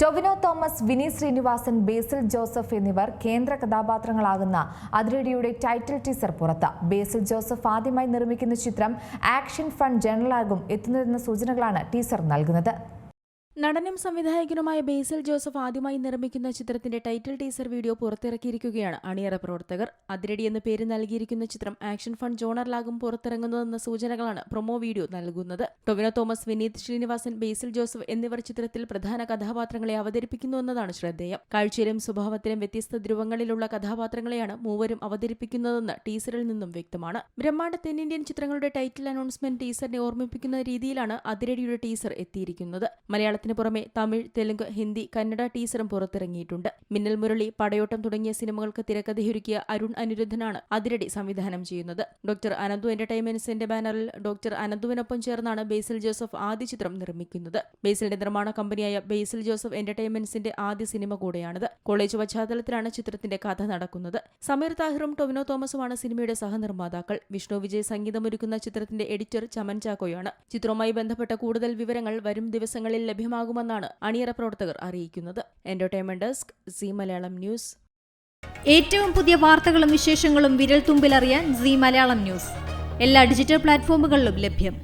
ടൊവിനോ തോമസ് വിനി ശ്രീനിവാസൻ ബേസിൽ ജോസഫ് എന്നിവർ കേന്ദ്ര കഥാപാത്രങ്ങളാകുന്ന അതിരടിയുടെ title teaser പുറത്ത്. ബേസിൽ ജോസഫ് ആദ്യമായി നിർമ്മിക്കുന്ന ചിത്രം ആക്ഷൻ ഫണ്ട് ജേണലാകും എത്തുന്നതെന്ന സൂചനകളാണ് ടീസർ നൽകുന്നത്. നടനും സംവിധായകനുമായ ബേസിൽ ജോസഫ് ആദ്യമായി നിർമ്മിക്കുന്ന ചിത്രത്തിന്റെ ടൈറ്റിൽ ടീസർ വീഡിയോ പുറത്തിറക്കിയിരിക്കുകയാണ്. അണിയറ പ്രവർത്തകർ അതിരടി എന്ന പേര് നൽകിയിരിക്കുന്ന ചിത്രം ആക്ഷൻ ഫണ്ട് ജോണറിലാകും പുറത്തിറങ്ങുന്നതെന്ന സൂചനകളാണ് പ്രൊമോ വീഡിയോ നൽകുന്നത്. ടൊവിനോ തോമസ് വിനീത് ശ്രീനിവാസൻ ബേസിൽ ജോസഫ് എന്നിവർ ചിത്രത്തിൽ പ്രധാന കഥാപാത്രങ്ങളെ അവതരിപ്പിക്കുന്നു എന്നതാണ് ശ്രദ്ധേയം. കാഴ്ചയിലും സ്വഭാവത്തിലും വ്യത്യസ്ത ധ്രുവങ്ങളിലുള്ള കഥാപാത്രങ്ങളെയാണ് മൂവരും അവതരിപ്പിക്കുന്നതെന്ന് ടീസറിൽ നിന്നും വ്യക്തമാണ്. ബ്രഹ്മാണ്ഡ തെന്നിന്ത്യൻ ചിത്രങ്ങളുടെ ടൈറ്റിൽ അനൗൺസ്മെന്റ് ടീസറിനെ ഓർമ്മിപ്പിക്കുന്ന രീതിയിലാണ് അതിരടിയുടെ ടീസർ എത്തിയിരിക്കുന്നത്. മലയാളത്തിന് പുറമെ തമിഴ് തെലുങ്ക് ഹിന്ദി കന്നഡ ടീസറും പുറത്തിറങ്ങിയിട്ടുണ്ട്. മിന്നൽ മുരളി പടയോട്ടം തുടങ്ങിയ സിനിമകൾക്ക് തിരക്കഥയൊരുക്കിയ അരുൺ അനിരുദ്ധനാണ് അതിരടി സംവിധാനം ചെയ്യുന്നത്. ഡോക്ടർ അനന്തു എന്റർടൈൻമെന്റ്സിന്റെ ബാനറിൽ ഡോക്ടർ അനന്തുവിനൊപ്പം ചേർന്നാണ് ബേസിൽ ജോസഫ് ആദ്യ ചിത്രം നിർമ്മിക്കുന്നത്. ബേസിലിന്റെ നിർമ്മാണ കമ്പനിയായ ബേസിൽ ജോസഫ് എന്റർടൈൻമെന്റ്സിന്റെ ആദ്യ സിനിമ കൂടെയാണിത്. കോളേജ് പശ്ചാത്തലത്തിലാണ് ചിത്രത്തിന്റെ കഥ നടക്കുന്നത്. സമീർ താഹിറും ടൊവിനോ തോമസുമാണ് സിനിമയുടെ സഹനിർമ്മാതാക്കൾ. വിഷ്ണു വിജയ് സംഗീതമൊരുക്കുന്ന ചിത്രത്തിന്റെ എഡിറ്റർ ചമൻ ചാക്കോയാണ്. ചിത്രവുമായി ബന്ധപ്പെട്ട കൂടുതൽ വിവരങ്ങൾ വരും ദിവസങ്ങളിൽ ലഭ്യമാകുമെന്നാണ് അണിയറ പ്രവർത്തകർ അറിയിക്കുന്നത്. Entertainment desk Zee Malayalam news. ഏറ്റവും പുതിയ വാർത്തകളും വിശേഷങ്ങളും വിരൽ തുമ്പിലറിയാൻ സി മലയാളം ന്യൂസ്. എല്ലാ ഡിജിറ്റൽ പ്ലാറ്റ്ഫോമുകളിലും ലഭ്യം.